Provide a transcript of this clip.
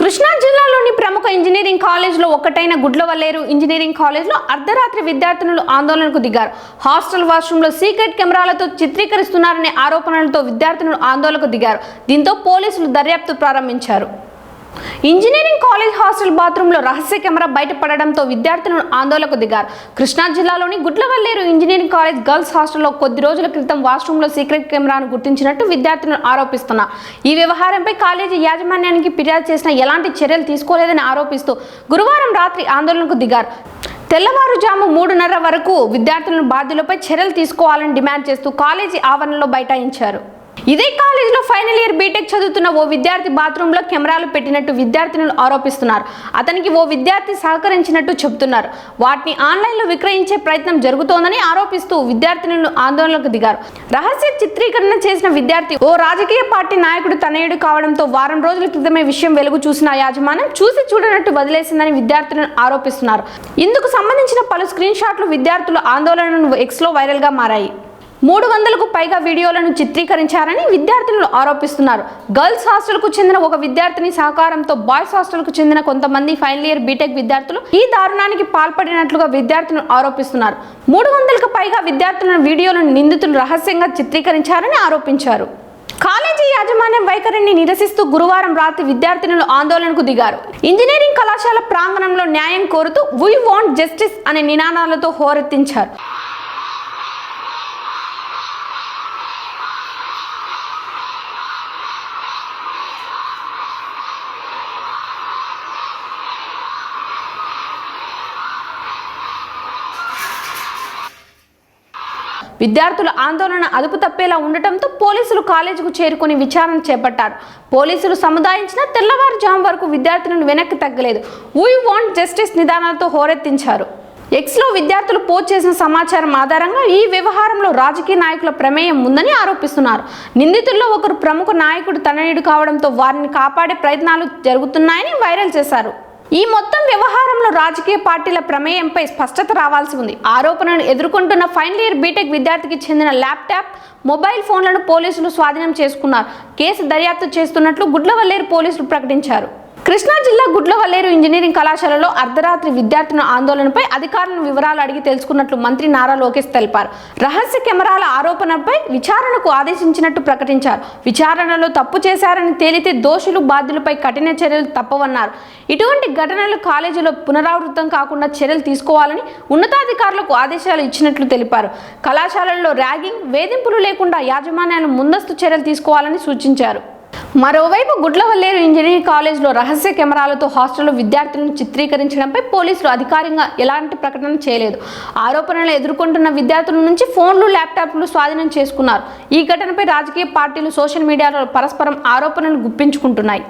కృష్ణా జిల్లాలోని ప్రముఖ ఇంజనీరింగ్ కాలేజ్లో ఒకటైన గుడ్లవల్లేరు ఇంజనీరింగ్ కాలేజ్లో అర్ధరాత్రి విద్యార్థినులు ఆందోళనకు దిగారు. హాస్టల్ వాష్రూంలో సీక్రెట్ కెమెరాలతో చిత్రీకరిస్తున్నారనే ఆరోపణలతో విద్యార్థినులు ఆందోళనకు దిగారు. దీంతో పోలీసులు దర్యాప్తు ప్రారంభించారు. ఇంజనీరింగ్ కాలేజ్ హాస్టల్ బాత్రూంలో రహస్య కెమెరా బయటపడడంతో విద్యార్థులను ఆందోళనకు దిగారు. కృష్ణా జిల్లాలోని గుడ్లవల్లేరు ఇంజనీరింగ్ కాలేజ్ గర్ల్స్ హాస్టల్లో కొద్ది రోజుల క్రితం వాష్రూంలో సీక్రెట్ కెమెరాను గుర్తించినట్టు విద్యార్థులను ఆరోపిస్తున్నారు. ఈ వ్యవహారంపై కాలేజీ యాజమాన్యానికి ఫిర్యాదు చేసిన ఎలాంటి చర్యలు తీసుకోలేదని ఆరోపిస్తూ గురువారం రాత్రి ఆందోళనకు దిగారు. తెల్లవారుజాము మూడున్నర వరకు విద్యార్థులను బాధ్యులపై చర్యలు తీసుకోవాలని డిమాండ్ చేస్తూ కాలేజీ ఆవరణలో బైఠాయించారు. ఇదే కాలేజీలో ఫైనల్ ఇయర్ బీటెక్ చదువుతున్న ఓ విద్యార్థి బాత్రూంలో కెమెరాలు పెట్టినట్టు విద్యార్థినులు ఆరోపిస్తున్నారు. అతనికి ఓ విద్యార్థి సహకరించినట్టు చెబుతున్నారు వాటిని ఆన్లైన్లో విక్రయించే ప్రయత్నం జరుగుతోందని ఆరోపిస్తూ విద్యార్థినులు ఆందోళనకు దిగారు. రహస్య చిత్రీకరణ చేసిన విద్యార్థి ఓ రాజకీయ పార్టీ నాయకుడు తనయుడు కావడంతో వారం రోజుల క్రితమే విషయం వెలుగు చూసిన యాజమాన్యం చూసి చూడనట్టు వదిలేసిందని విద్యార్థులను ఆరోపిస్తున్నారు. ఇందుకు సంబంధించిన పలు స్క్రీన్ షాట్లు విద్యార్థుల ఆందోళనను ఎక్స్లో వైరల్గా మారాయి. మూడు వందలకు పైగా వీడియోలను చిత్రీకరించారని విద్యార్థినులు ఆరోపిస్తున్నారు. గర్ల్స్ హాస్టల్కు చెందిన ఒక విద్యార్థిని సహకారంతో బాయ్స్ హాస్టల్కు చెందిన కొంతమంది ఫైనల్ ఇయర్ బీటెక్ విద్యార్థులు ఈ దారుణానికి పాల్పడినట్లుగా విద్యార్థులు ఆరోపిస్తున్నారు. మూడు వందలకు పైగా విద్యార్థుల వీడియోలను నిందితులు రహస్యంగా చిత్రీకరించారని ఆరోపించారు. కాలేజీ యాజమాన్యం వైఖరిని నిరసిస్తూ గురువారం రాత్రి విద్యార్థినులు ఆందోళనకు దిగారు. ఇంజనీరింగ్ కళాశాల ప్రాంగణంలో న్యాయం కోరుతూ వీ వాంట్ జస్టిస్ అనే నినాదాలతో హోరెత్తించారు. విద్యార్థుల ఆందోళన అదుపు తప్పేలా ఉండటంతో పోలీసులు కాలేజీకు చేరుకుని విచారణ చేపట్టారు. పోలీసులు సముదాయించిన తెల్లవారుజాము వరకు విద్యార్థులను వెనక్కి తగ్గలేదు. వీ వాంట్ జస్టిస్ నిదానాలతో హోరెత్తించారు. ఎక్స్లో విద్యార్థులు పోస్ట్ చేసిన సమాచారం ఆధారంగా ఈ వ్యవహారంలో రాజకీయ నాయకుల ప్రమేయం ఉందని ఆరోపిస్తున్నారు. నిందితుల్లో ఒకరు ప్రముఖ నాయకుడు తనయుడు కావడంతో వారిని కాపాడే ప్రయత్నాలు జరుగుతున్నాయని వైరల్ చేశారు. ఈ మొత్తం వ్యవహారంలో రాజకీయ పార్టీల ప్రమేయంపై స్పష్టత రావాల్సి ఉంది. ఆరోపణలు ఎదుర్కొంటున్న ఫైనల్ ఇయర్ బీటెక్ విద్యార్థికి చెందిన ల్యాప్టాప్ మొబైల్ ఫోన్లను పోలీసులు స్వాధీనం చేసుకున్నారు. కేసు దర్యాప్తు చేస్తున్నట్లు గుడ్లవల్లేరు పోలీసులు ప్రకటించారు. కృష్ణా జిల్లా గుడ్లవల్లేరు ఇంజనీరింగ్ కళాశాలలో అర్ధరాత్రి విద్యార్థుల ఆందోళనపై అధికారులను వివరాలు అడిగి తెలుసుకున్నట్లు మంత్రి నారా లోకేష్ తెలిపారు. రహస్య కెమెరాల ఆరోపణపై విచారణకు ఆదేశించినట్టు ప్రకటించారు. విచారణలో తప్పు చేశారని తేలితే దోషులు బాధ్యులపై కఠిన చర్యలు తప్పవన్నారు. ఇటువంటి ఘటనలు కాలేజీలో పునరావృతం కాకుండా చర్యలు తీసుకోవాలని ఉన్నతాధికారులకు ఆదేశాలు ఇచ్చినట్లు తెలిపారు. కళాశాలల్లో ర్యాగింగ్ వేధింపులు లేకుండా యాజమాన్యాలు ముందస్తు చర్యలు తీసుకోవాలని సూచించారు. మరోవైపు గుడ్లవల్లేరు ఇంజనీరింగ్ కాలేజ్లో రహస్య కెమెరాలతో హాస్టల్లో విద్యార్థులను చిత్రీకరించడంపై పోలీసులు అధికారికంగా ఎలాంటి ప్రకటన చేయలేదు. ఆరోపణలు ఎదుర్కొంటున్న విద్యార్థుల నుంచి ఫోన్లు ల్యాప్టాప్లు స్వాధీనం చేసుకున్నారు. ఈ ఘటనపై రాజకీయ పార్టీలు సోషల్ మీడియాలో పరస్పరం ఆరోపణలు గుప్పించుకుంటున్నాయి.